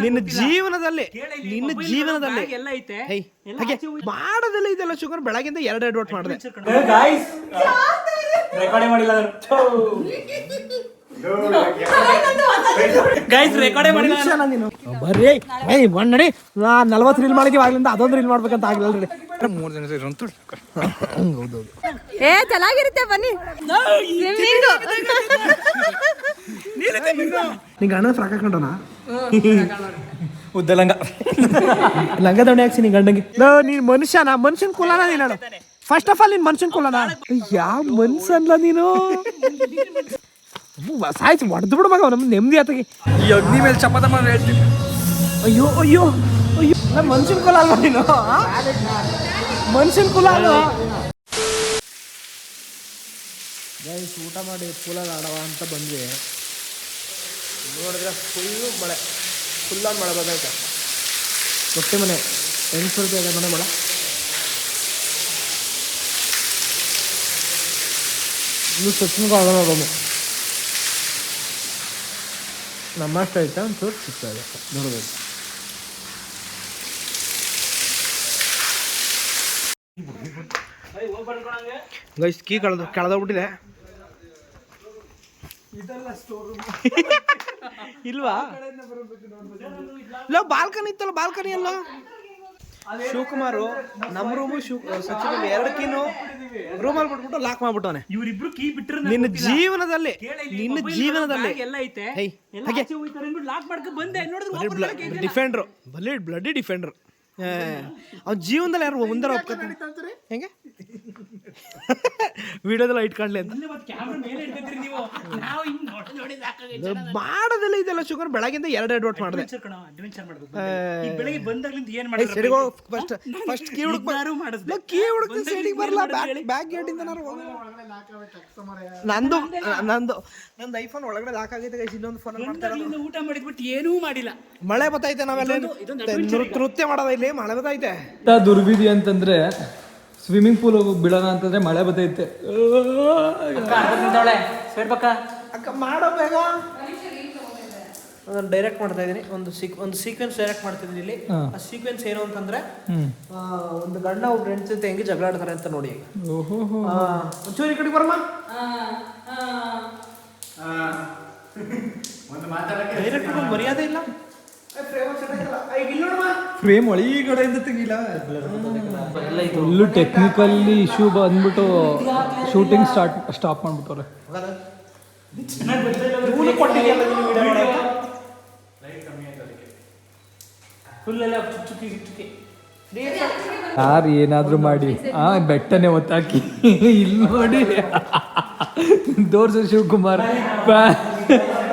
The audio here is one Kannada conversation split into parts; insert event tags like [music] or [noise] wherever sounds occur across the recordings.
ನಿನ್ನ ಜೀವನದಲ್ಲಿ ನಿನ್ನ ಜೀವನದಲ್ಲಿ. ಎಲ್ಲ ಐತೆ. ಹಾಗೆ ಮಾಡೋದಿಲ್ಲ ಇದೆಲ್ಲ ಶುಗರ್? ಬೆಳಗಿಂದ ಎರಡು ಎರಡು ವೋಟ್ ಮಾಡಿದೆ. ಗಾಯ್ಸ್ ರೆಕಾರ್ಡೇ ಮಾಡಿಲ್ಲ ಗೈಸ್ ರೆಕಾರ್ಡೇ ಮಾಡಿಲ್ಲ ನೀನು. ಬರ್ರಿ. ಏಯ್ ಬಂದ್ ನಡಿ. ನಾ ನಲ್ವತ್ತು ರೀಲ್ ಮಾಡಿದೀವಿ ಆಗ್ಲಿಂದ ಅದೊಂದು ರೀಲ್ ಮಾಡ್ಬೇಕಂತ ಆಗಿಲ್ಲ ರೀ ಮೂರು ಜನ ಸೇರಿ ಅಂತ ಹೌದೌದು ಏ ಚೆನ್ನಾಗಿರುತ್ತೆ ಬನ್ನಿ. ನಿಂಗೆ ಅಣ್ಣ ಫ್ರಾಕ್ ಹಾಕೊಂಡೋಣ ಉದ್ದ ಲಂಗ. ಲಂಗ ದಂಡೆ ಹಾಕ್ಸಿ ನಿಂಗೆ ಗಂಡಂಗೆ. ನೀನ್ ಮನುಷ್ಯನ? ಮನುಷ್ಯನ್ ಕುಲನ ನೀನು ಫಸ್ಟ್ ಆಫ್ ಆಲ್ ನೀನ್ ಮನುಷ್ಯನ್ ಕುಲನ? ಯಾವ ಮನ್ಸನ್ಲ ನೀನು? ಸಾಯ್ತು ಹೊಡೆದು ಬಿಡು ಮಗ ನಮ್ಮ ನೆಮ್ಮದಿ ಆತಗೆ. ಈ ಅಗ್ನಿ ಮೇಲೆ ಚಪಾತ ಮಾಡಿ ಹೇಳ್ತೀನಿ. ಅಯ್ಯೋ ಅಯ್ಯೋ ಅಯ್ಯೋ ನಮ್ಮ ಮನುಷ್ಯನ ಕುಲ ಅಲ್ವಾ ನೀನು ಮನುಷ್ಯನ ಕುಲ ಅಲ್ವಾ? ಗೈಸ್ ಊಟ ಮಾಡಿ ಪೂಲಲ್ಲಿ ಆಡವ ಅಂತ ಬಂದ್ವಿ. ನೋಡಿದ್ರೆ ಫುಲ್ಲು ಮಳೆ ಫುಲ್ಲಾಗಿ ಮಳೆ ಬಂದೈತೆ. ಹೊಟ್ಟೆ ಮನೆ ಎಂಟು ರೂಪಾಯಿ ಇದೆ ಮನೆ ಮಳೆ. ಇನ್ನು ಸ್ವಚ್ಛನಿಗೂ ಆಗೋಣ ನೋಡೋಣ ನಮ್ಮಷ್ಟು ಐತೆ ಒಂಚೂರು ಇದೆ ನೋಡ್ಬೇಕು ಗೈಸ್ ಕೀ ಕಳೆದ ಕಳೆದೋಗ್ಬಿಟ್ಟಿದೆ ಇಲ್ವಾ? ಇಲ್ಲ ಬಾಲ್ಕನಿ ಇತ್ತಲ್ಲ ಬಾಲ್ಕನಿ ಅಲ್ಲ? ಶಿವಕುಮಾರು ನಮ್ಮ ರೂಮು ಶಿವ ಸಚಿವ ಎರಡು ಕೀನು ರೂಮಲ್ಲಿ ಬಿಟ್ಬಿಟ್ಟು ಲಾಕ್ ಮಾಡ್ಬಿಟ್ಟವನೆ. ಇವರಿಬ್ರು ಕೀ ಬಿಟ್ಟರು ನಿನ್ನ ಜೀವನದಲ್ಲಿ ನಿನ್ನ ಜೀವನದಲ್ಲಿ. ಎಲ್ಲ ಐತೆ ಲಾಕ್ ಮಾಡ್ಕೊಂಡು ಬಂದೆ. ನೋಡಿದ್ರು ಡಿಫೆಂಡ್ರು ಬಲ್ಲಿ ಬ್ಲಡಿ ಡಿಫೆಂಡ್ರು ಅವ್ನ ಜೀವನದಲ್ಲಿ ಯಾರು ಒಂದರ ಒಪ್ಕೊತಾನೆ. ಹೆಂಗೆ? [laughs] ವಿಡಿಯೋದೆಲ್ಲ ಇಟ್ಕೊಂಡ್ಲಿ ಅಂತ. ಕ್ಯಾಮ್ರಾ ಮೇಲೆ ಇಡ್ಕೊತೀರಿ ನೀವು. ನಾವು ಹಿಂಗ್ ನೋಡಿ ನೋಡಿ ಸಾಕಾಗೈತೆ ಮಾಡೋದಿಲ್ಲ ಇದೆಲ್ಲ ಶುಗರ್ ಬೆಳಗಿಂದ ಎರಡು ವೋಟ್ ಮಾಡಿದೆ. ಫಸ್ಟ್ ಫಸ್ಟ್ ಕೀ ಹುಡುಕ್ ಕೀ ಹುಡುಕ್ ಸೈಡಿಗೆ ಬರಲ್ಲ ಬ್ಯಾಕ್ ಬ್ಯಾಕ್ ಗೇಟಿಂದ ನಾನು ನಂದು ನಂದು ನಂದು ಐಫೋನ್ ಒಳಗಡೆ ಲಾಕ್ ಆಗೈತೆ guys, ಇನ್ನೊಂದು ಫೋನ್ ಮಾಡ್ತಾರೆ ಊಟ ಮಾಡಿದ್ಬಿಟ್ಟು ಏನೂ ಮಾಡಿಲ್ಲ. ಮಳೆ ಬತ್ತೈತೆ ನಾವೆಲ್ಲ. ನೃತ್ಯ ಮಾಡೋದ ಇಲ್ಲಿ ಮಳೆ ಬತ್ತೈತೆ. ದುರ್ವಿಧಿ ಅಂತಂದ್ರೆ ಸ್ವಿಮ್ಮಿಂಗ್ ಪೂಲ್ ಹೋಗಿ ಬಿಡೋಣ ಅಂತಂದ್ರೆ ಮಳೆ ಬರ್ತೈತೆ ಸೇರ್ಬೇಕ ಅಕ್ಕ ಮಾಡೋ ಬೇಗ. ಅದನ್ನು ಡೈರೆಕ್ಟ್ ಮಾಡ್ತಾ ಇದ್ದೀನಿ ಒಂದು ಸೀಕ್ ಒಂದು ಸೀಕ್ವೆನ್ಸ್ ಡೈರೆಕ್ಟ್ ಮಾಡ್ತಿದ್ದೀನಿ ಇಲ್ಲಿ. ಆ ಸೀಕ್ವೆನ್ಸ್ ಏನು ಅಂತಂದ್ರೆ ಒಂದು ಗಂಡ ಒಬ್ರು ಹೆಂಡತಿ ಜೊತೆ ಹೆಂಗೆ ಜಗಳ ಆಡ್ತಾರೆ ಅಂತ ನೋಡಿ ಓಹೋ. ಆ, ಒಂಚೂರು ಈ ಕಡೆ ಬರಮ್ಮ. [laughs] ಡೈರೆಕ್ಟ್ ಮರ್ಯಾದೆ ಇಲ್ಲ ಏ, frame ಒಂದ್ set ಆಗಿಲ್ಲ. ಏ, ಇಲ್ಲಿ ನೋಡಮ್ಮ. ಈ ಕಡೆಯಿಂದ ತೆಗಿಲ್ಲ ಫುಲ್ಲು ಟೆಕ್ನಿಕಲ್ಲಿ ಇಶ್ಯೂ ಬಂದ್ಬಿಟ್ಟು ಶೂಟಿಂಗ್ ಸ್ಟಾರ್ಟ್ ಸ್ಟಾಪ್ ಮಾಡ್ಬಿಟ್ಟವ್ರೆ. ಎಲ್ಲ ಯಾರು ಏನಾದರೂ ಮಾಡಿ. ಆ ಬೆಟ್ಟನೆ ಒತ್ತಾಕಿ. ಇಲ್ಲಿ ನೋಡಿ. ದೋರ್ಸ Shivakumar.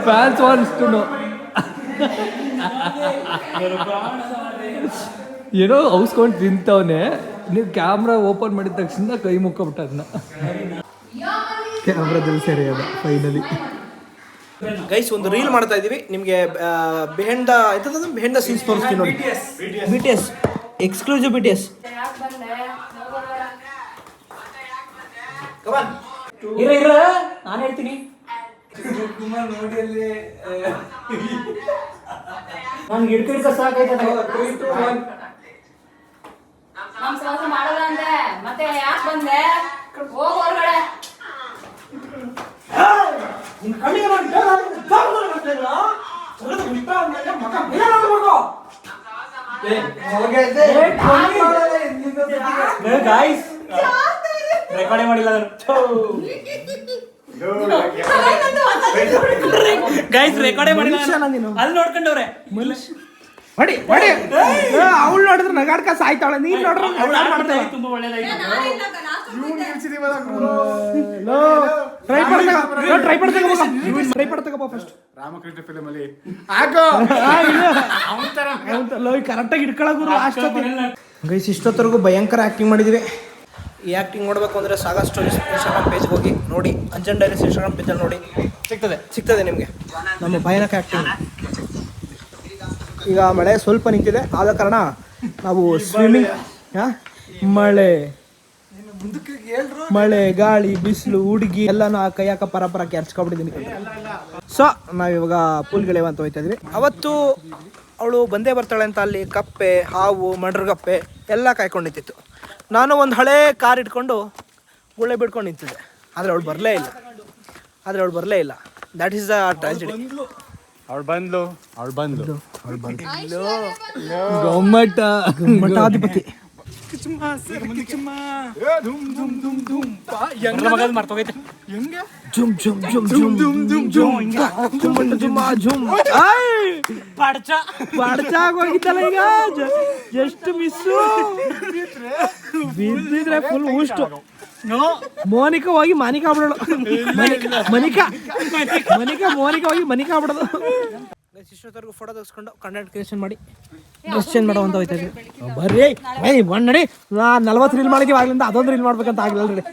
Fans wants to know ಏನೋ ಔಸ್ಕೊಂಡು ತಿಂತವನೆ. ನೀವು ಕ್ಯಾಮ್ರಾ ಓಪನ್ ಮಾಡಿದ ತಕ್ಷಣ ಕೈ ಮುಕ್ಕೊಬಿಟ್ಟ ಅದನ್ನ ಕ್ಯಾಮ್ರಾದಲ್ಲಿ ಸರಿ ಅದ ಫೈನಲಿ ಗೈಸ್ ಒಂದು ರೀಲ್ ಮಾಡ್ತಾ ಇದೀವಿ ನಿಮಗೆ ಬಿಹೈಂಡ್ ದ ಆಯ್ತದ ಬಿಹೈಂಡ್ ದ ಸೀನ್ಸ್ ತೋರಿಸ್ತೀನಿ ನೋಡಿ. B T S exclusive B T S ಇರ ಇರ. ನಾನು ಹೇಳ್ತೀನಿ. ನನ್ಗೆ ಹಿಡ್ಕಿಡ್ಕ ಹಿಡ್ಕ ಸಾಕಾಯ್ತದೆ ನಮ್ ಸಹವಾಸ ಮಾಡಲ್ಲ ಅಂದೆ. ಮತ್ತೆ ಯಾಕೆ ಬಂದೆ? ಹೋಗ ಹೊರಗಡೆ. ಗಾಯ್ಸ್ ರೆಕಾರ್ಡೇ ಮಾಡಿಲ್ಲ ಗೈಸ್ ರೆಕಾರ್ಡೇ ಮಾಡಿಲ್ಲ. ಅಲ್ಲಿ ನೋಡ್ಕೊಂಡವ್ರೆ. ಹೊಡಿ ಹೊಡಿ. ಅವಳು ನೋಡಿದ್ರೆ ನಗಾಡ್ಕ ಸಾಯ್ತಾಳೆ ನೀನ್ ನೋಡ್ರ ತುಂಬಾ ಟ್ರೈ ಫಸ್ಟ್ ರಾಮಕೃಷ್ಣ ಫಿಲಮ್ ಅಲ್ಲಿ. ಕರೆಕ್ಟಾಗಿ ಗೈಸ್ ಇಷ್ಟೊತ್ತರೆಗೂ ಭಯಂಕರ ಆ್ಯಕ್ಟಿಂಗ್ ಮಾಡಿದಿರಿ ಈ ಆ್ಯಕ್ಟಿಂಗ್ ನೋಡಬೇಕು ಅಂದ್ರೆ ಸಾಗಾ ಸ್ಟೋರೀಸ್ ಇನ್ಸ್ಟಾಗ್ರಾಮ್ ಪೇಜ್ಗೆ ಹೋಗಿ ನೋಡಿ. ಅಂಜನ್ ಡೈರಿ ಇನ್ಸ್ಟಾಗ್ರಾಮ್ ಪೇಜಲ್ಲಿ ನೋಡಿ. ಸಿಗ್ತದೆ ಸಿಗ್ತದೆ ನಿಮಗೆ. ನಮ್ಮ ಭಯಾನಕ ಆ್ಯಕ್ಟಿಂಗ್ ಈಗ ಮಳೆ ಸ್ವಲ್ಪ ನಿಂತಿದೆ. ಆದ ಕಾರಣ ನಾವು ಸ್ವಿಮ್ಮಿಂಗ್ ಮಳೆ. ಮಳೆ, ಗಾಳಿ, ಬಿಸಿಲು ಹುಡುಗಿ ಎಲ್ಲಾನು ಕೈಯಾಕ ಪರ ಪರ ಕೆರ್ಚ್ಕೊಬಿಟ್ಟಿದ್ದೀನಿ ಸೊ ನಾವಿವಾಗ ಪೂಲ್ಗಳಿವ ಅಂತ ಹೋಯ್ತಾ ಇದ್ವಿ ಅವತ್ತು ಅವಳು ಬಂದೇ ಬರ್ತಾಳೆ ಅಂತ ಅಲ್ಲಿ ಕಪ್ಪೆ, ಹಾವು ಮಂಡ್ರಗಪ್ಪೆ ಎಲ್ಲ ಕಾಯ್ಕೊಂಡು ನಾನು ಒಂದು ಹಳೆ ಕಾರ್ ಇಟ್ಕೊಂಡು ಗುಳ್ಳೆ ಬಿಡ್ಕೊಂಡು ನಿಂತಿದ್ದೆ. ಆದರೆ ಅವಳು ಬರಲೇ ಇಲ್ಲ. ಆದರೆ ಅವಳು ಬರಲೇ ಇಲ್ಲ. ದ್ಯಾಟ್ ಈಸ್ ದ ಟ್ರಾಜಿಡಿ ಅವಳು ಬಂದ್ಲು. ಅವಳು ಬಂದ್ಲು. ಗಮ್ಮಟ ಮಠಾಧಿಪತಿ ಹೋಗಿದ್ದಲ್ಲ ಈಗ ಎಷ್ಟು ಮಿಸ್ಸು ಬಿದ್ದಿದ್ರೆ ಫುಲ್ ಊಷ್ಟು ಮೋನಿಕಾ ಹೋಗಿ ಮಾನಿಕಾ ಆಗ್ಬಿಡೋಳು ಮನಿಕಾ ಮನಿಕಾ ಮೋನಿಕಾ ಹೋಗಿ ಮನಿಕಾ ಬಿಡೋದು. ಇಷ್ಟೊತ್ತವರೆಗೂ ಫೋಟೋ ತೆಗೆಸ್ಕೊಂಡು ಕಂಟೆಂಟ್ ಕ್ರಿಯೇಷನ್ ಮಾಡಿ ಡ್ರೆಸ್ ಚೇಂಜ್ ಮಾಡೋ ಅಂತ ಹೋಯ್ತಾ ಇದ್ವಿ. ಬರ್ರಿ ಏಯ್ ಬಂದ್ ನಡಿ. ನಾ ನಲ್ವತ್ತು ರೀಲ್ ಮಾಡಿದ್ವಿ ಆಗ್ಲಿಂದ ಅದೊಂದು ರೀಲ್ ಮಾಡ್ಬೇಕಂತ ಆಗಿಲ್ಲ ರೀ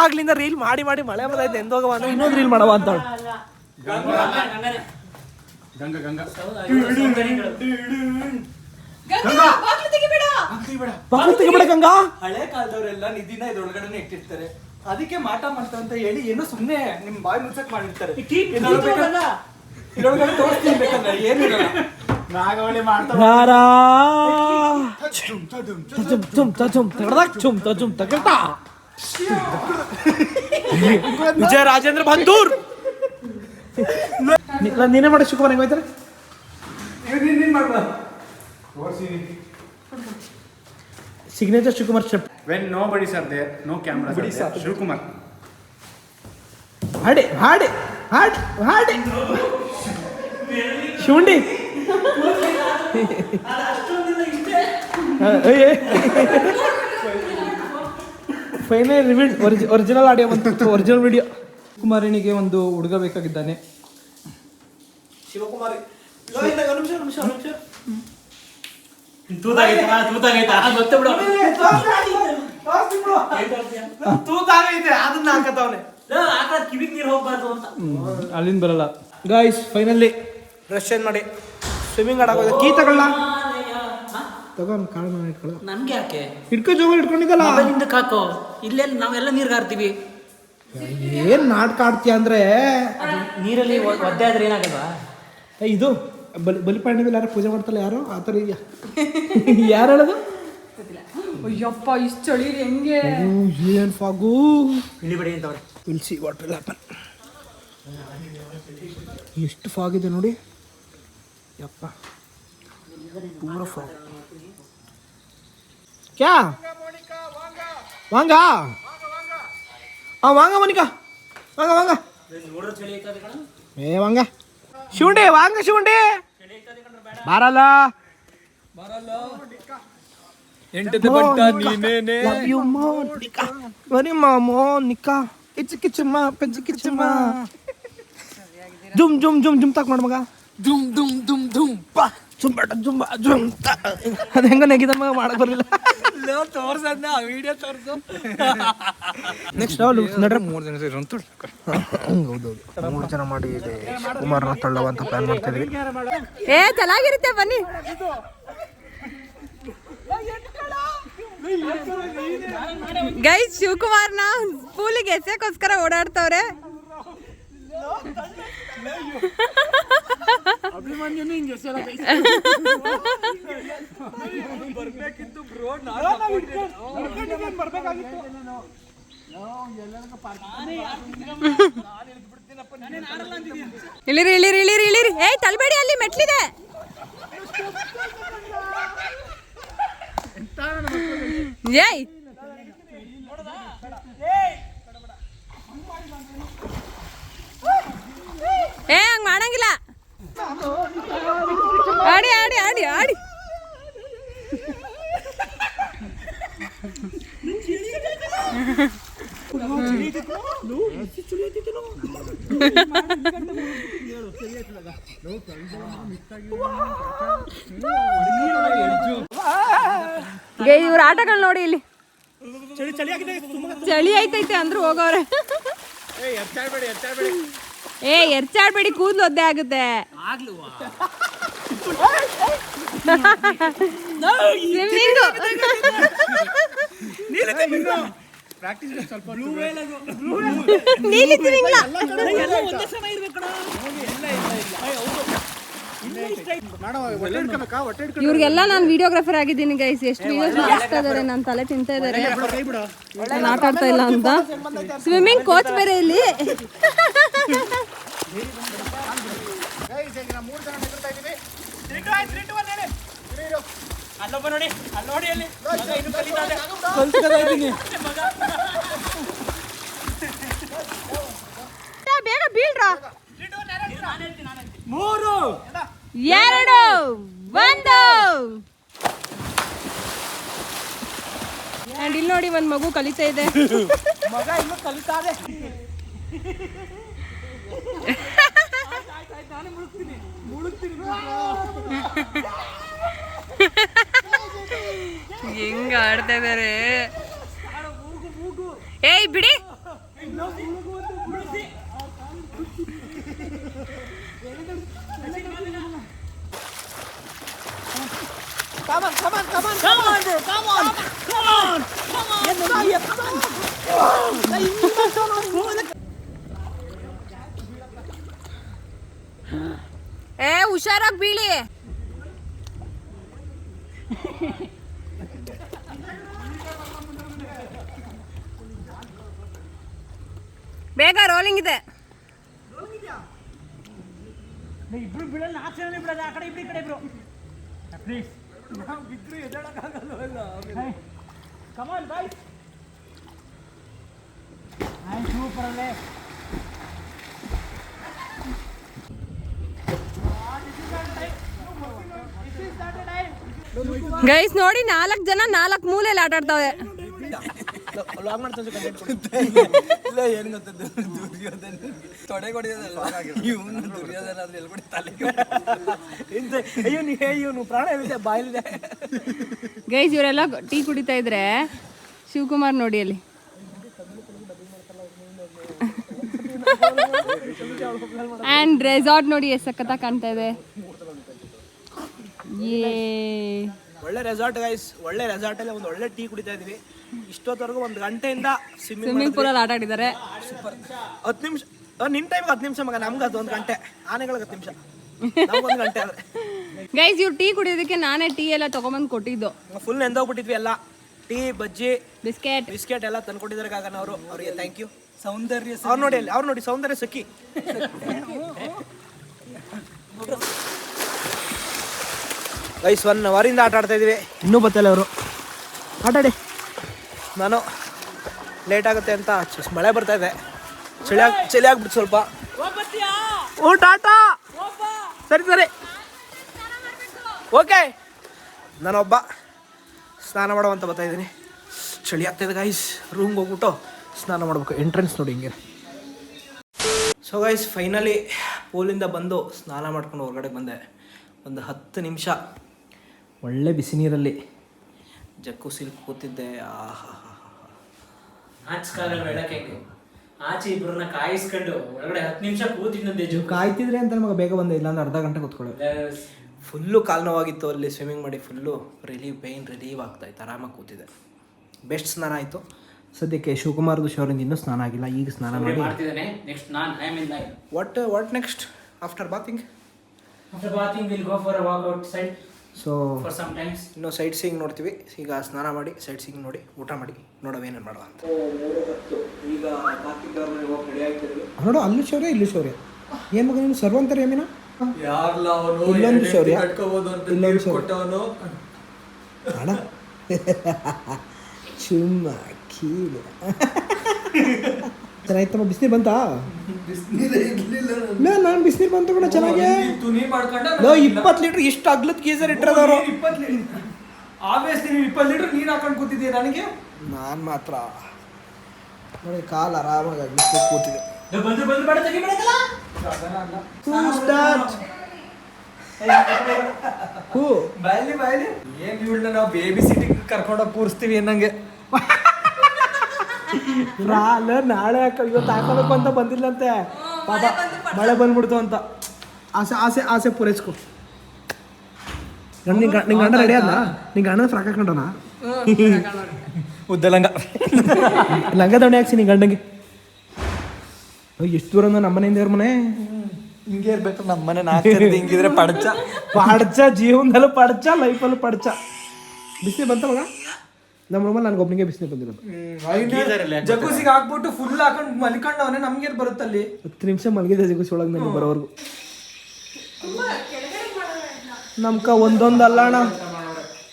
ಆಗ್ಲಿಂದ ರೀಲ್ ಮಾಡಿ ಮಾಡಿ ಮಳೆ ಬರ್ತೈತೆ ಎಂದೋಗವ ಅಂದ್ರೆ ಇನ್ನೊಂದು ರೀಲ್ ಮಾಡವ ಅಂತ. ಗಂಗಾ ಹಳೆ ಕಾಲದವರೆಲ್ಲ ನಿಧಿನ ಇದ್ರೊಳಗಡೆ ಇಟ್ಟಿರ್ತಾರೆ. ಅದಕ್ಕೆ ಮಾಟ ಮಾಡ್ತಾರೆ ಅಂತ ಹೇಳಿ ಏನು ಸುಮ್ಮನೆ ನಿಮ್ ಬಾಯಿ ಮುಚ್ಚಕ್ ಮಾಡಿರ್ತಾರೆ. ಇದ್ರೊಳಗಡೆ ತೋರಿಸ್ತೀನಿ ಬೇಕಂದ್ರೆ ಏನು ಇರಲ್ಲ. ನಾಗವಳಿ ಮಾಡ್ತಾ ರಾರಾ ಚುಮ್ ಚುಮ್ ಚುಮ್ ತಗಡದಾಗ ಚುಮ್ ಚುಮ್ ತಗಡ ವಿಜಯ ರಾಜೇಂದ್ರ ಬಂದೂರ್ ನೀನೇ ಮಾಡಿ ಶಿವಕುಮಾರ್ ಹೆಂಗ್ ಹೋಯ್ತಾರೆ? Signature Shivakumar step when no buddies are there no camera Shivakumar. ಹಾಡಿ ಹಾಡಿ. ಹಾಡಿ ಹಾಡಿ. ಶುಂಡಿ ಫೈನಲ್ ರಿವೀಲ್ ಒರಿಜಿನಲ್ ಆಡಿಯೋ ಬಂತು. ಒರಿಜಿನಲ್ ವಿಡಿಯೋ ಕುಮಾರಿಣಿಗೆ ಒಂದು ಹುಡುಗ ಬೇಕಾಗಿದ್ದಾನೆ. ಶಿವಕುಮಾರಿ. ತೂತಾಗೈತಾ ಅದನ್ನ ಹಾಕತ್ತವನೆ. ಕಿವಿಗ್ ನೀರು ಹೋಗ್ಬಾರ್ದು ಅಂತ. ಅಲ್ಲಿಂದ ಬರಲ್ಲ. ಗಾಯ್ಸ್ ಫೈನಲಿ ಬ್ರಷ್ ಚೇಂಜ್ ಮಾಡಿ. ಸ್ವಿಮ್ಮಿಂಗ್ ಆಡೋದು ಕೀ ತಗೊಳ್ಳ? ತಗೋ ಕಾಳು ಮಾಡಿ ಇಟ್ಕೊಳ್ಳೋ ನನ್ಗೆ ಯಾಕೆ? ಇಟ್ಕೋ ಜೋಗ ಇಟ್ಕೊಂಡಿದ್ದಲ್ಲ ಅಲ್ಲಿಂದ ಕಾಕೋ? ಇಲ್ಲೇ ನಾವೆಲ್ಲ ನೀರ್ಗೆ ಹಾರ್ತೀವಿ ಏನು ನಾಟಕ ಆಡ್ತೀಯ ಅಂದ್ರೆ? ನೀರಲ್ಲಿ ಒದ್ದೆ ಆದ್ರೆ ಏನಾಗಲ್ವಾ? ಇದು ಬಲಿ ಬಲಿಪಾಂಡದಲ್ಲಿ ಯಾರು ಪೂಜೆ ಮಾಡ್ತಲ್ಲ ಯಾರು? ಆ ಥರ ಇದೆಯಾ? [laughs] ಯಾರು ಹೇಳೋದು? ಅಯ್ಯಪ್ಪ ಇಷ್ಟು ಚಳಿ ಹೆಂಗೆ? ಏನ್ ಫಾಗು? ಇಳಿಬೇಡಿ ಅಂತವ್ರೆ. Will see what will happen ಎಷ್ಟು ಫಾಗ್ ಇದೆ ನೋಡಿ. ಯಪ್ಪ. ಪೂರ ಫಾಗ್ ಕ್ಯಾ? ವಾಂಗ? ಆ ವಾಂಗ ಮೋನಿಕಾ. ವಾಂಗ ವಾಂಗ. ಏ ವಾಂಗ. ಶಿವಂಡಿ ವಾಂಗ ಶಿವಂಡಿ ಬಾರಲ್ಲ. ಎಂಟು ಬಂಟ ನೀನೇನೆ Love you, Monica. Very ma, Monica. It's ಕಿಚ್ಚಮ್ಮ ಪೆಂಚ ಕಿಚ್ಚಮ್ಮ ಜುಮ್ ಜುಮ್ ಜುಮ್ ಜುಮ್ ತಾಕ್ ಮಾಡ ಮಗ ಜುಮ್ ದುಮ್ ದುಮ್ ದುಮ್ ಪಾ ಜುಮ್ ಬೇಟ ಜುಮ್ ಬಾ, ಜುಮ್ ತ. ಅದು ಹೆಂಗ ನೆಗಿದ ಮಗ ಮಾಡಕ್ ಬರಲಿಲ್ಲ. ತೋರ್ಸದ್ನ ವಿಡಿಯೋ ತೋರ್ಸು. ನೆಕ್ಸ್ಟ್ ಅವಳು ನಡ್ರ. ಮೂರು ಜನ ಸೇರಿ ಅಂತ ಹೌದೌದು. ಮೂರು ಜನ ಮಾಡಿ ಕುಮಾರ್ ಕುಮಾರನ ತಳ್ಳವ ಅಂತ ಪ್ಲಾನ್ ಮಾಡ್ತಾ ಇದೀವಿ. ಏ ಚೆನ್ನಾಗಿರುತ್ತೆ ಬನ್ನಿ. ಗೈ ಶಿವಕುಮಾರ್ನ ಸ್ಕೂಲಿಗೆ ಎಸೆಯೋಕ್ಕೋಸ್ಕರ ಓಡಾಡ್ತವ್ರೆ. ಇಳಿರಿ ಇಳಿರಿ ಇಳಿರಿ ಇಳಿರಿ. ಏಯ್ ತಲ್ಬೇಡಿ ಅಲ್ಲಿ ಮೆಟ್ಲಿದೆ. ಏಯ್ ಏ ಹಂಗ್ ಮಾಡಂಗಿಲ್ಲ. ಆಡಿ ಆಡಿ ಆಡಿ ಆಡಿ ಇವ್ರ ಆಟಗಳು ನೋಡಿ ಇಲ್ಲಿ. ಚಳಿ ಐತೈತೆ ಅಂದ್ರು ಹೋಗೋರೆ. ಏ ಎರ್ಚಾಡ್ಬೇಡಿ ಕೂದಲು ಒದ್ದೆ ಆಗುತ್ತೆ. ನೀಲಿ ತಿರುಗಿಲ್ಲ ಇವ್ರಿಗೆಲ್ಲ ನಾನು ವಿಡಿಯೋಗ್ರಾಫರ್ ಆಗಿದ್ದೀನಿ ಗೈಸ್ ಎಷ್ಟು ವಿಡಿಯೋಸ್ ಮಾಡ್ತಾ ಇದಾರೆ ನನ್ನ ತಲೆ ತಿಂತಾ ಇದಾರೆ. ನಾನು ಆಟ ಆಡ್ತಾ ಇಲ್ಲ ಅಂತ. ಸ್ವಿಮ್ಮಿಂಗ್ ಕೋಚ್ ಬೇರೆ ಇಲ್ಲಿ. ಅಲ್ಲೊಬ್ಬ ನೋಡಿ ಅಲ್ಲಿ ನೋಡಿ ಅಲ್ಲಿ ಮಗ ಇನ್ನು ಕಲಿತಾನೆ. ಬೇಗ ಬೀಳ್ರ? ಮೂರು. ಎರಡು ಒಂದು. ಅಂಡ್ ಇಲ್ಲಿ ನೋಡಿ ಒಂದ್ ಮಗು ಕಲಿತಾ ಇದೆ. ಮಗ ಇನ್ನು ಕಲಿತಾರೆ ಹೆಂಗ ಆಡ್ತಾ ಇದಾರೆ? ಏಯ್ ಬಿಡಿ. Come on come on come on Come on, bro. Come on. Come on. Come on. ಏ ಹುಷಾರಾಗಿ ಬೀಳಿ ಬೇಗ ರೋಲಿಂಗ್ ಇದೆ ಇಬ್ರು ಬೀಳಲ್ಲ ನಾಲ್ಕು ಜನ ಬಿಡೋದು ಆ ಕಡೆ ಇಬ್ರು ಈ ಕಡೆ ಇಬ್ರು please come on boy super ಅಲ್ಲೇ ಗೈಸ್ ನೋಡಿ ನಾಲ್ಕು ಜನ ನಾಲ್ಕು ಮೂಲೆಯಲ್ಲಿ ಆಟ ಆಡ್ತಾವೆ ಲಾಗ್ ಮಾಡ್ತಾ [laughs] ಇಲ್ಲ ಏನು ಗೊತ್ತದ್ದು ದುರ್ಯೋಧನ ತೊಡೆ ಕೊಡಿಯೋದಲ್ವಾ ಇವನು ದುರ್ಯೋಧನ ಆದ್ರೆ ಎಲ್ಲಿ ಕೊಡಿ ತಲೆಗೆ ಅಯ್ಯೋ ನೀ ಇವನು ಪ್ರಾಣ ಎಲ್ಲಿದೆ ಬಾಯಿಲಿದೆ ಗೈಸ್ ಇವರೆಲ್ಲ ಟೀ ಕುಡಿತಾ ಇದ್ರೆ ಶಿವಕುಮಾರ್ ನೋಡಿ ಅಲ್ಲಿ. ಆ್ಯಂಡ್ ರೆಸಾರ್ಟ್ ನೋಡಿ ಎಷ್ಟು ಸಖತ್ತಾಗಿ ಕಾಣ್ತಾ ಇದೆ. ಏ ಒಳ್ಳೆ ರೆಸಾರ್ಟ್ ಗೈಸ್ ಒಳ್ಳೆ ರೆಸಾರ್ಟ್ ಅಲ್ಲಿ ಒಂದು ಒಳ್ಳೆ ಟೀ ಕುಡಿತಾ ಇದೀವಿ. ಇಷ್ಟೊತ್ತವರೆಗೂ ಒಂದು ಗಂಟೆಯಿಂದ ಸ್ವಿಮ್ಮಿಂಗ್ ಪೂಲ್ ಪೂಲಲ್ಲಿ ಆಟ ಆಡಿದ್ದಾರೆ. ಹತ್ತು ನಿಮಿಷ ನಿನ್ ಟೈಮ್ ಹತ್ತು ನಿಮಿಷ ಮಗ ನಮ್ಗೆ ಅದು ಒಂದು ಗಂಟೆ. ಆನೆಗಳಿಗೆ ಹತ್ತು ನಿಮಿಷ. ಒಂದು ಗಂಟೆ ಆದ್ರೆ ಗೈಸ್ ಇವ್ರು ಟೀ ಕುಡಿಯೋದಕ್ಕೆ ನಾನೇ ಟೀ ಎಲ್ಲ ತಗೊಂಬಂದು ಕೊಟ್ಟಿದ್ದು. ಫುಲ್ ನೆಂದೋಗ್ಬಿಟ್ಟಿದ್ವಿ ಎಲ್ಲ. ಟೀ ಬಜ್ಜಿ ಬಿಸ್ಕೆಟ್ ಬಿಸ್ಕೆಟ್ ಎಲ್ಲ ತಂದ್ಕೊಟ್ಟಿದ್ದಾರೆ ಕಾಗನ ಅವರು. ಅವರಿಗೆ ಥ್ಯಾಂಕ್ ಯು ಸೌಂದರ್ಯ ಅವ್ರು ನೋಡಿ ಅಲ್ಲಿ ಅವ್ರು ನೋಡಿ ಸೌಂದರ್ಯ ಸಖಿ. ಗೈಸ್ ಒನ್ ಅವರಿಂದ ಆಟ ಆಡ್ತಾ ಇದೀವಿ ಇನ್ನೂ ಬತ್ತಲ್ಲ ಅವರು. ಆಟಾಡಿ. ನಾನು ಲೇಟ್ ಆಗುತ್ತೆ ಅಂತ ಮಳೆ ಬರ್ತಾ ಇದೆ. ಚಳಿ ಚಳಿ ಆಗ್ಬಿಟ್ಟು ಸ್ವಲ್ಪ. ಓ ಟಾಟಾ. ಸರಿ ಸರಿ. ಓಕೆ ನಾನೊಬ್ಬ ಸ್ನಾನ ಮಾಡುವಂತ ಬರ್ತಾ ಇದ್ದೀನಿ. ಚಳಿ ಆಗ್ತಾಯಿದೆ ಗೈಸ್ ರೂಮ್ಗೆ ಹೋಗ್ಬಿಟ್ಟು ಸ್ನಾನ ಮಾಡ್ಬೇಕು. ಎಂಟ್ರೆನ್ಸ್ ನೋಡಿ ಹಿಂಗೆ ಸೊ ಗೈಸ್ ಫೈನಲಿ ಪೂಲಿಂದ ಬಂದು ಸ್ನಾನ ಮಾಡ್ಕೊಂಡು ಹೊರಗಡೆ ಬಂದೆ. ಒಂದು ಹತ್ತು ನಿಮಿಷ ಒಳ್ಳೆ ಬಿಸಿ ನೀರಲ್ಲಿ. ಜಕ್ಕುಸಿಲ್ ಕೂತಿದ್ದೆ. ಆಹಾ ನಾಚಿಕಾಗಲ್ಲ ಹೇಳಕ್ಕೆ ಆಚೆ ಇಬ್ಬರನ್ನ ಕಾಯಿಸ್ಕೊಂಡು ಒಳಗಡೆ ಹತ್ತು ನಿಮಿಷ ಕೂತಿದ್ದೆ ಜೋ ಕಾಯ್ತಿದ್ರೆ ಅಂತ ನಮಗೆ ಬೇಗ ಬಂದೆ ಇಲ್ಲಾಂದ್ರೆ ಅರ್ಧ ಗಂಟೆ ಕೂತ್ಕೊಳ್ಳಿ ಫುಲ್ಲು ಕಾಲು ನೋವಾಗಿತ್ತು ಅಲ್ಲಿ ಸ್ವಿಮ್ಮಿಂಗ್ ಮಾಡಿ ಫುಲ್ಲು ರಿಲೀವ್ ಪೈನ್ ರಿಲೀವ್ ಆಗ್ತಾ ಇತ್ತು ಆರಾಮಾಗಿ ಕೂತಿದೆ ಬೆಸ್ಟ್ ಸ್ನಾನ ಆಯಿತು. ಸದ್ಯಕ್ಕೆ ಶಿವಕುಮಾರ್ದು ಶೋರಿಂದ ಇನ್ನೂ ಸ್ನಾನ ಆಗಿಲ್ಲ ಈಗ ಸ್ನಾನ ಮಾಡಿ. ಮಾಡ್ತಿದ್ದಾನೆ. Next non I mean like what what next after bathing after bathing will go for walk outside so for some times ಇನ್ನು ಸೈಟ್ ಸೀಯಿಂಗ್ ನೋಡ್ತೀವಿ. ಈಗ ಸ್ನಾನ ಮಾಡಿ ಸೈಟ್ ಸೀಯಿಂಗ್ ನೋಡಿ ಊಟ ಮಾಡಿ ನೋಡೋವೇನೇನು ಮಾಡುವ ಅಂತ. ಈಗ ನೋಡು ಅಲ್ಲೂ ಶೌರ್ಯ ಇಲ್ಲೂ ಶೌರ್ಯ. ಏನು ಮಗ ನೀನು ಸರ್ವಂತರ ಏಮಿನ ಯಾರ್ಲ ಅವನು? ಇಲ್ಲೊಂದು ಶೌರ್ಯ. ಇಲ್ಲೊಂದು ಶೌರ್ಯ. ಅಣ್ಣ. [laughs] ಚುಮ್ಮ ಕೀಲು. [laughs] ಚೆನ್ನಾಗಿತ್ತಮ್ಮ ಬಿಸಿನೀರು ಬಂತಾ? ಇಲ್ಲ ನಾನು. ಬಿಸಿನೀರು ಬಂತು ಕೂಡ ಚೆನ್ನಾಗಿ. ಇಪ್ಪತ್ತು ಲೀಟ್ರ್ ಇಷ್ಟು ಅಗ್ಲದ ಗೀಸರ್ ಇಟ್ಟಿರೋದವರು ಇಪ್ಪತ್ತು ಲೀಟರ್ ಆಬ್ವಿಯಸ್ಲಿ ನೀವು ಇಪ್ಪತ್ತು ಲೀಟ್ರ್ ನೀರು ಹಾಕೊಂಡು ಕೂತಿದ್ದೀಯ ನನಗೆ? ನಾನು ಮಾತ್ರ. ನೋಡಿ ಕಾಲು ಆರಾಮಾಗಿ ಬಿಸಿಲು ಕೂತಿದೆ. ಹೂ ಬಾಯ್ಲಿ ಬಾಯ್ಲಿ ಏನ್ ಇವಳನ್ನ ನಾವು ಬೇಬಿ ಸಿಟಿಗೆ ಕರ್ಕೊಂಡೋಗಿ ಕೂರಿಸ್ತೀವಿ ಅನ್ನಂಗೆ. ನಾಳೆ ನಾಳೆ ಇವತ್ತು ಹಾಕೋಬೇಕು ಅಂತ ಬಂದಿಲ್ಲಂತೆ. ಪಾಪ ಮಳೆ ಬಂದ್ಬಿಡ್ತು ಅಂತ. ಆಸೆ ಆಸೆ ಆಸೆ ಪೂರೈಸ್ಕೊ. ನಿಂಗೆ ನಿಂಗೆ ರೆಡಿ ಅಲ್ಲ ನಿಂಗೆ ಗಂಡನ ಫ್ರಾಕ್ ಹಾಕೊಂಡಣ ಉದ್ದಲಂಗ. ಲಂಗ ದೊಣ್ಣೆ ಹಾಕ್ಸಿ ನಿಂಗೆ ಗಂಡಂಗೆ. ಅಯ್ಯೋ, ಎಷ್ಟು ದೂರ ನಮ್ಮ ಮನೆಯಿಂದ ಇವ್ರ ಮನೆ? ಹಿಂಗೆ ಇರ್ಬೇಕು ನಮ್ಮ ಮನೆ ನಾಲ್ಕು ಹಿಂಗಿದ್ರೆ ಪಡಚ. ಪಡ್ಚ ಜೀವನದಲ್ಲೂ ಪಡಚ ಲೈಫಲ್ಲೂ ಪಡ್ಚ. ಬಿಸಿ ಬಂತ ಮಗ? ನಮ್ಮ ರೂಮಲ್ಲಿ ನನಗೆ ಒಬ್ಬನಿಗೆ ಬಿಸಿಲು ಬಂದಿರೋದು. ಜಗುಸಿಗೆ ಹಾಕ್ಬಿಟ್ಟು ಫುಲ್ ಹಾಕೊಂಡು ಮಲ್ಕೊಂಡವನೆ ನಮ್ಗೆ ಬರುತ್ತಲ್ಲಿ ಹತ್ತು ನಿಮಿಷ ಮಲಗಿದೆ ಜಗುಸಿ ಒಳಗೆ ನನಗೆ ಬರೋವರೆಗೂ. ನಮ್ಕ ಒಂದೊಂದು ಅಲ್ಲಣ.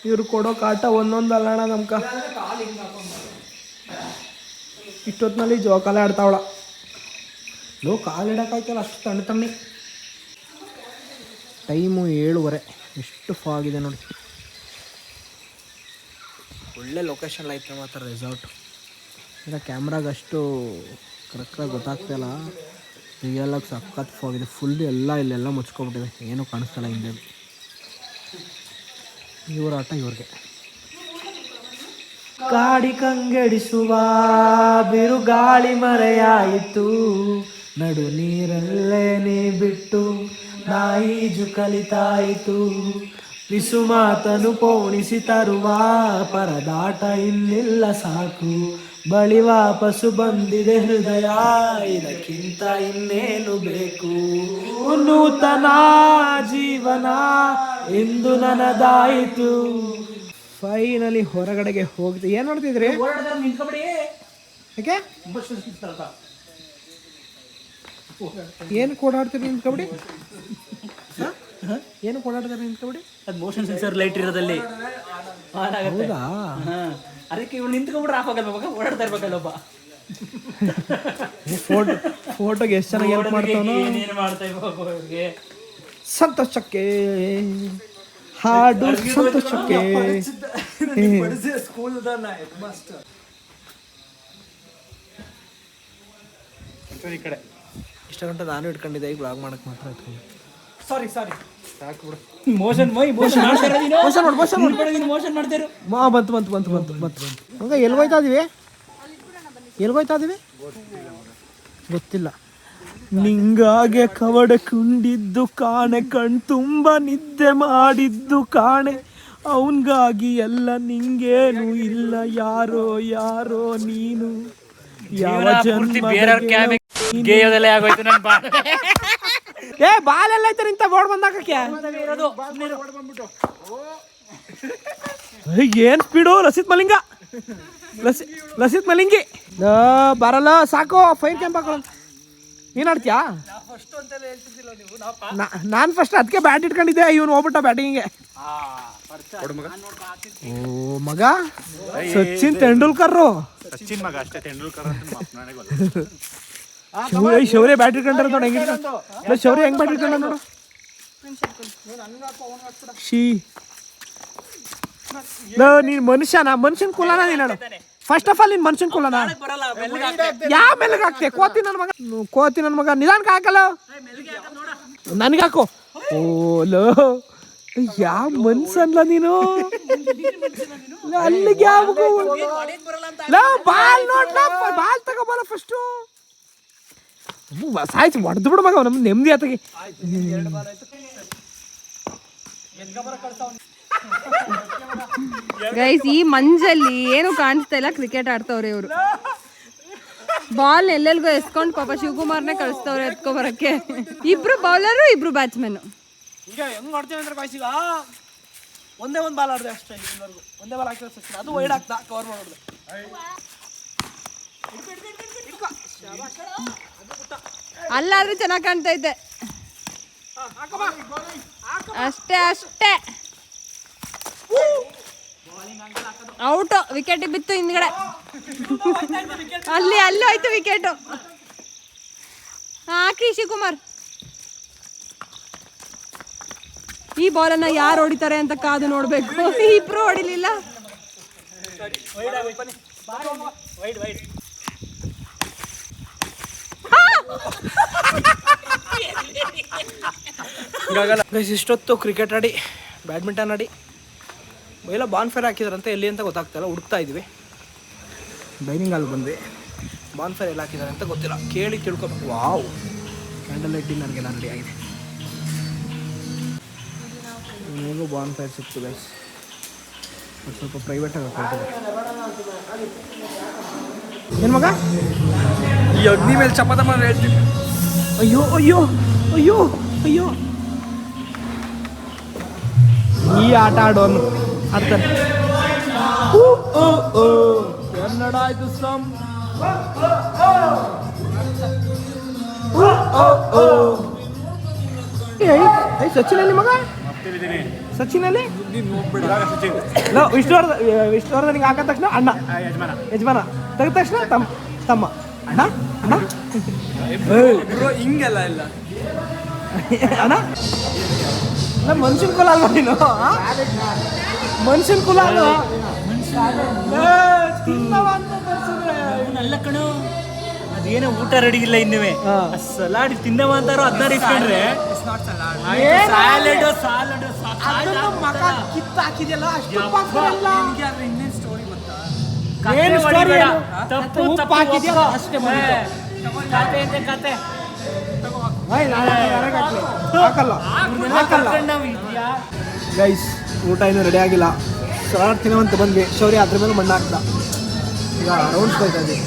ಇವ್ರು ಕೊಡೋ ಕಾಟ ಒಂದೊಂದು ಅಲ್ಲಣ್ಣ ನಮ್ಕ. ಇಷ್ಟೊತ್ತಿನಲ್ಲಿ ಜೋಕಾಲ ಆಡ್ತಾವಳ. ಲೋ ಕಾಲು ಇಡೋಕ್ಕಾಯ್ತಲ್ಲ ಅಷ್ಟು ತಣ್ಣ ತಮ್ಮಿ ಟೈಮು ಏಳುವರೆ. ಎಷ್ಟು ಫಾಗಿದೆ ನೋಡಿ. ಒಳ್ಳೆ ಲೊಕೇಶನ್ ಐತೆ ಮಾತ್ರ ರೆಸಾರ್ಟ್ ಈಗ ಕ್ಯಾಮ್ರಾಗ ಅಷ್ಟು ಕರೆಕ್ಟಾಗಿ ಗೊತ್ತಾಗ್ತಾಯಿಲ್ಲ ರಿಯಲಾಗಿ ಸಖತ್ ಹೋಗಿದೆ ಫುಲ್ ಎಲ್ಲ ಇಲ್ಲೆಲ್ಲ ಮುಚ್ಕೊಬಿಟ್ಟಿದೆ. ಏನೂ ಕಾಣಿಸ್ತಲ್ಲ ಹಿಂದೆ. ಇವ್ರ ಆಟ ಇವ್ರಿಗೆ. ಕಾಡಿ ಕಂಗೆಡಿಸುವ ಬಿರುಗಾಳಿ ಮರೆಯಾಯಿತು. ನಡು ನೀರಲ್ಲೇ ನೀ ಬಿಟ್ಟು ನಾಯಿಜು ಕಲಿತಾಯಿತು ಪಿಸು ಮಾತನು ಪೋಣಿಸಿ ತರುವ ಪರದಾಟ ಇನ್ನಿಲ್ಲ ಸಾಕು. ಬಳಿ ವಾಪಸ್ಸು ಬಂದಿದೆ ಹೃದಯ ಇದಕ್ಕಿಂತ ಇನ್ನೇನು ಬೇಕು? ನೂತನ ಜೀವನ ಎಂದು ನನದಾಯಿತು. ಫೈನಲಿ ಹೊರಗಡೆಗೆ ಹೋಗ್ತಿ ಏನ್ ನೋಡ್ತಿದ್ರಿ ಏನ್ ಯಾಕೆ? ಏನು ಓಡಾಡ್ತೀರಿ ನಿಂತ ಕಬಡ್ಡಿ ಏನು ಓಡಾಡ್ತಾರೆ ನಿಂತ್ಕೊಂಡ್ಬಿಡಿ ಅದು ಮೋಷನ್ ಸೆನ್ಸರ್ ಲೈಟ್ ಇರೋದಲ್ಲಿ. ಆನ್ ಆಗುತ್ತೆ. ಹೌದಾ? ಹಾ. ಅದಕ್ಕೆ ಇವ್ನು ನಿಂತ್ಕೊಂಡ್ಬಿಟ್ರೆ ಆಫ್ ಆಗಲ್ಲ ಮಗ ಓಡಾಡ್ತಾ ಇರ್ಬೇಕಲ್ಲ ಒಬ್ಬ. ಫೋಟೋ ಫೋಟೋಗೆ ಎಷ್ಟು ಚೆನ್ನಾಗಿ ಹೆಲ್ಪ್ ಮಾಡ್ತಾವನೋ ಏನೇನು ಮಾಡ್ತಾ ಇರ್ಬೇಕು ಅವ್ರಿಗೆ. ಸಂತೋಷಕ್ಕೆ. ಹಾಡು ಸಂತೋಷಕ್ಕೆ. ಸ್ಕೂಲ್ ಮಾಸ್ಟರ್ ಈ ಕಡೆ. ಇಷ್ಟ ಗಂಟೆ ನಾನು ಇಟ್ಕೊಂಡಿದ್ದೆ ಈಗ ಬ್ಲಾಗ್ ಮಾಡಕ್ಕೆ ಮಾತ್ರ ಇಟ್ಕೊಂಡು ಸಾರಿ ಸಾರಿ ಮೋಷನ್ ಮೈ ಮೋಷನ್ ಮಾಡ್ತಾ ಇರೋ ನೀನು? ಮೋಷನ್ ಮಾಡಿ ಮೋಷನ್ ಮಾಡಿ ಮೋಷನ್ ಮಾಡ್ತಾ ಇರು ಮಾ ಬಂತು ಬಂತು ಬಂತು ಬಂತು ಬಂತು ಬಂತು. ಹಂಗ ಎಲ್ಲಿ ಹೋಯ್ತಾ ಇದೀವಿ? ಎಲ್ಲಿ ಹೋಯ್ತಾ ಇದೀವಿ? ಗೊತ್ತಿಲ್ಲ. ನಿಂಗಾಗೆ ಕವಡೆ ಕುಂಡಿದ್ದು ಕಾಣೆ ಕಣ್ ತುಂಬ ನಿದ್ದೆ ಮಾಡಿದ್ದು ಕಾಣೆ. ಅವನ್ಗಾಗಿ ಎಲ್ಲ ನಿಂಗೇನು ಇಲ್ಲ ಯಾರೋ ಯಾರೋ ನೀನು. ಯಾವ ಜನ್ಮ ಆಗೋಯ್ತು ನನ್ನ ಬಾ ಬಾಲ್ ಎಲ್ಲ ಐತೆ ಇಂಥ ಬೋರ್ಡ್ ಬಂದಾಕಕ್ಕೆ? ಏನ್ ಸ್ಪೀಡು ಲಸಿತ್ ಮಲಿಂಗ. ಲಸಿ ಲಸಿತ್ ಮಲಿಂಗಿ. ಬರಲ್ಲ, ಸಾಕು ಫೈರ್ ಕ್ಯಾಂಪ್ ಹಾಕೊಳ್ಳ ನೀನ್ ಆಡ್ತೀಯಾ? ನಾನು ಫಸ್ಟ್ ಅದಕ್ಕೆ ಬ್ಯಾಟ್ ಇಟ್ಕೊಂಡಿದ್ದೆ, ಇವನು ಹೋಗ್ಬಿಟ್ಟ ಬ್ಯಾಟಿಂಗಿಗೆ ಓ, ಮಗ? ಸಚಿನ್ ತೆಂಡೂಲ್ಕರ್ ಸಚಿನ್ ಮಗ ಅಷ್ಟೇ, ತೆಂಡೂಲ್ಕರ್ ಗೊತ್ತು ಶೌರ್ಯ ಶೌರ್ಯ ಬ್ಯಾಟ್ ಇಟ್ಕೊಂಡ್ರ ನೋಡಿ ಹೆಂಗ್ ಶೌರ್ಯ ಹೆಂಗ್ ಬ್ಯಾಟ್ರಿ ಇಟ್ಕೊಂಡ ನೋಡು ಶೀ. ನೀನ್ ಮನುಷ್ಯನ? ಮನುಷ್ಯನ್ ಕುಲನ ನೀನ್ ಫಸ್ಟ್ ಆಫ್ ಆಲ್ ನೀನ್ ಮನುಷ್ಯನ್ ಕುಲನ? ಯಾವ ಮೆಲ್ಗೆ ಹಾಕ್ತೆ ಕೋತಿ ನನ್ನ ಮಗ ಕೋತಿ ನನ್ನ ಮಗ. ನಿಧಾನಕ್ಕೆ ಹಾಕಲ್ಲ ನನಗೆ ಹಾಕು. ಓ ಲೋ. ಯಾವ ಮನ್ಸನ್ಲ ನೀನು? ಅಲ್ಲಿಗೆ ಯಾವ ಬಾಲ್ ನೋಡ್ಲ? ಬಾಲ್ ತಗೋಬಲ್ಲ ಫಸ್ಟು ಸಾಯ್ತು ಹೊಡೆದು ಬಿಡು ಮಗ ನಮ್ಮ ನೆಮ್ಮದಿ ಆತಗೆ. ಗೈಸ್ ಈ ಮಂಜಲ್ಲಿ ಏನು ಕಾಣಿಸ್ತಾ ಇಲ್ಲ ಕ್ರಿಕೆಟ್ ಆಡ್ತವ್ರೆ ಇವರು. ಬಾಲ್ ಎಲ್ಲೆಲ್ಗೂ ಎಸ್ಕೊಂಡ್ ಪಾಪ ಶಿವಕುಮಾರ್ನೇ ಕಳಿಸ್ತವ್ರೆ ಎತ್ಕೊ ಬರಕ್ಕೆ ಇಬ್ರು ಬೌಲರು ಇಬ್ರು ಬ್ಯಾಟ್ಸ್ಮನ್ ಈಗ ಹೆಂಗ್ ಮಾಡ್ತೀವಿ ಅಂದ್ರೆ ಬಾಯ್ಸಿಗ ಒಂದೇ ಒಂದು ಬಾಲ್ ಆಡಿದೆ ಅಷ್ಟೇ ಇಲ್ಲಿವರೆಗೂ. ಒಂದೇ ಬಾಲ್ ಹಾಕಿರೋ ಸಚಿನ್ ಅದು ವೈಡ್ ಆಗ್ತಾ ಕವರ್ ಮಾಡೋದು ಅಲ್ಲಾದ್ರೂ ಚೆನ್ನಾಗಿ ಕಾಣ್ತಾ ಇದ್ದೆ. ಅಷ್ಟೇ ಅಷ್ಟೇ. ಔಟ್, ವಿಕೆಟ್ ಬಿತ್ತು ಹಿಂದ್ಗಡೆ. ಅಲ್ಲಿ ಅಲ್ಲಿ ಹೋಯ್ತು ವಿಕೆಟ್. ಹಾಕಿ ಶಿವಕುಮಾರ್ ಈ ಬಾಲನ್ನ ಯಾರು ಹೊಡಿತಾರೆ ಅಂತ ಕಾದು ನೋಡ್ಬೇಕು. ಇಬ್ರು ಹೊಡಿಲಿಲ್ಲ. ಗೈಸ್ ಇಷ್ಟೊತ್ತು ಕ್ರಿಕೆಟ್ ಆಡಿ ಬ್ಯಾಡ್ಮಿಂಟನ್ ಆಡಿ, ಎಲ್ಲ ಬಾನ್ ಫೈರ್ ಹಾಕಿದಾರಂತೆ. ಎಲ್ಲಿ ಅಂತ ಗೊತ್ತಾಗ್ತಾಯಿಲ್ಲ ಹುಡುಕ್ತಾ ಇದ್ವಿ. ಡೈನಿಂಗ್ ಹಾಲ್ ಬಂದ್ವಿ. ಬಾನ್ ಫೈರ್ ಎಲ್ಲ ಹಾಕಿದ್ದಾರೆ ಅಂತ ಗೊತ್ತಿಲ್ಲ. ಕೇಳಿ ತಿಳ್ಕೊಬೇಕು. ವಾವ್ ಕ್ಯಾಂಡಲ್ ಲೈಟ್ ಡಿನ್ನರ್ಗೆಲ್ಲ ರೆಡಿ ಆಗಿದೆ. ನಿಮಗೂ ಬಾನ್ ಫೈರ್ ಸಿಕ್ತು ಗೈಸ್ ಸ್ವಲ್ಪ ಪ್ರೈವೇಟಾಗಿ ಹಾಕೊಳ್ತೀವಿ ಏನು ಮಗ? ಈ ಅಗ್ನಿ ಮೇಲೆ ಚಪಾತ ಮಾಡಿ ಹೇಳ್ತೀನಿ. ಅಯ್ಯೋ ಅಯ್ಯೋ ಅಯ್ಯೋ ಅಯ್ಯೋ. ಈ ಆಟ ಆಡೋನು. ಆಡ್ತಾರೆ ಊ, ಓ, ಓ. ಕನ್ನಡ ಆಯ್ತು ಸಮ್. ಊ, ಓ, ಓ. ಏಯ್ ಏಯ್ ಸಚಿನ್ ಅಲ್ಲಿ ಮಗ? ಸಚಿನ್ ಅಲ್ಲಿ ಇಷ್ಟು ವಿಷ್ಣುವರ್ಧ ನಿಂಗೆ ಹಾಕಿದ ತಕ್ಷಣ ಅಣ್ಣ. ಯಜಮಾನ. ಯಜಮಾನ. ತೆಗೆದ ತಕ್ಷಣ ತಮ್ಮ ತಮ್ಮ. ಹಿಂಗೆಲ್ಲ ಇಲ್ಲ ಅಣ್ಣ? ಅಲ್ಲ, ಮನುಷ್ಯನ್ ಕುಲ ಅಲ್ವಾ ನೀನು? ಮನುಷ್ಯನ ಕುಲ ಅಲ್ವಾ? ಅಲ್ಲ ಕಣು ಅದೇನೋ ಊಟ ರೆಡಿ ಇಲ್ಲ ಇನ್ನುವೆ. ಸಲಾಡ್ ತಿನ್ನವ ಅಂತಾರೋ ಅದನ್ನ ಇಟ್ಕೊಂಡ್ರೆ? ಸಾಲಡ್. ಸಾಲಡ್ ಅದನ್ನ ಮಗ ಕಿತ್ತು ಹಾಕಿದ್ಯಲ್ಲ ಅಷ್ಟು ಏನು ಸ್ಟೋರಿ ಏನು? ತಪ್ಪು ತಪ್ಪು ಹಾಕಿದ್ಯಲ್ಲ. ಅಷ್ಟೇ ಮುಗೀತು. ಕತೆ ಅಂತೆ ಕತೆ ಏಯ್, ನಾನು ಯಾರಿಗ್ ಹಾಕ್ಲಿ? ಹಾಕಲ್ಲ. ಹಾಕಲ್ಲ. ನಾವು ಇದ್ಯಾ ಗೈಸ್ ಊಟ ಇನ್ನೂ ರೆಡಿ ಆಗಿಲ್ಲ. ಸಲಾಡ್ ತಿನ್ನೋವಂತ ಬಂದ್ವಿ. ಶೌರ್ಯ ಅದ್ರ ಮೇಲೆ ಮಣ್ಣು ಹಾಕ್ದ. ಈಗ ರೌಂಡ್ಸ್ ಬೈತಾ ಇದ್ದೀವಿ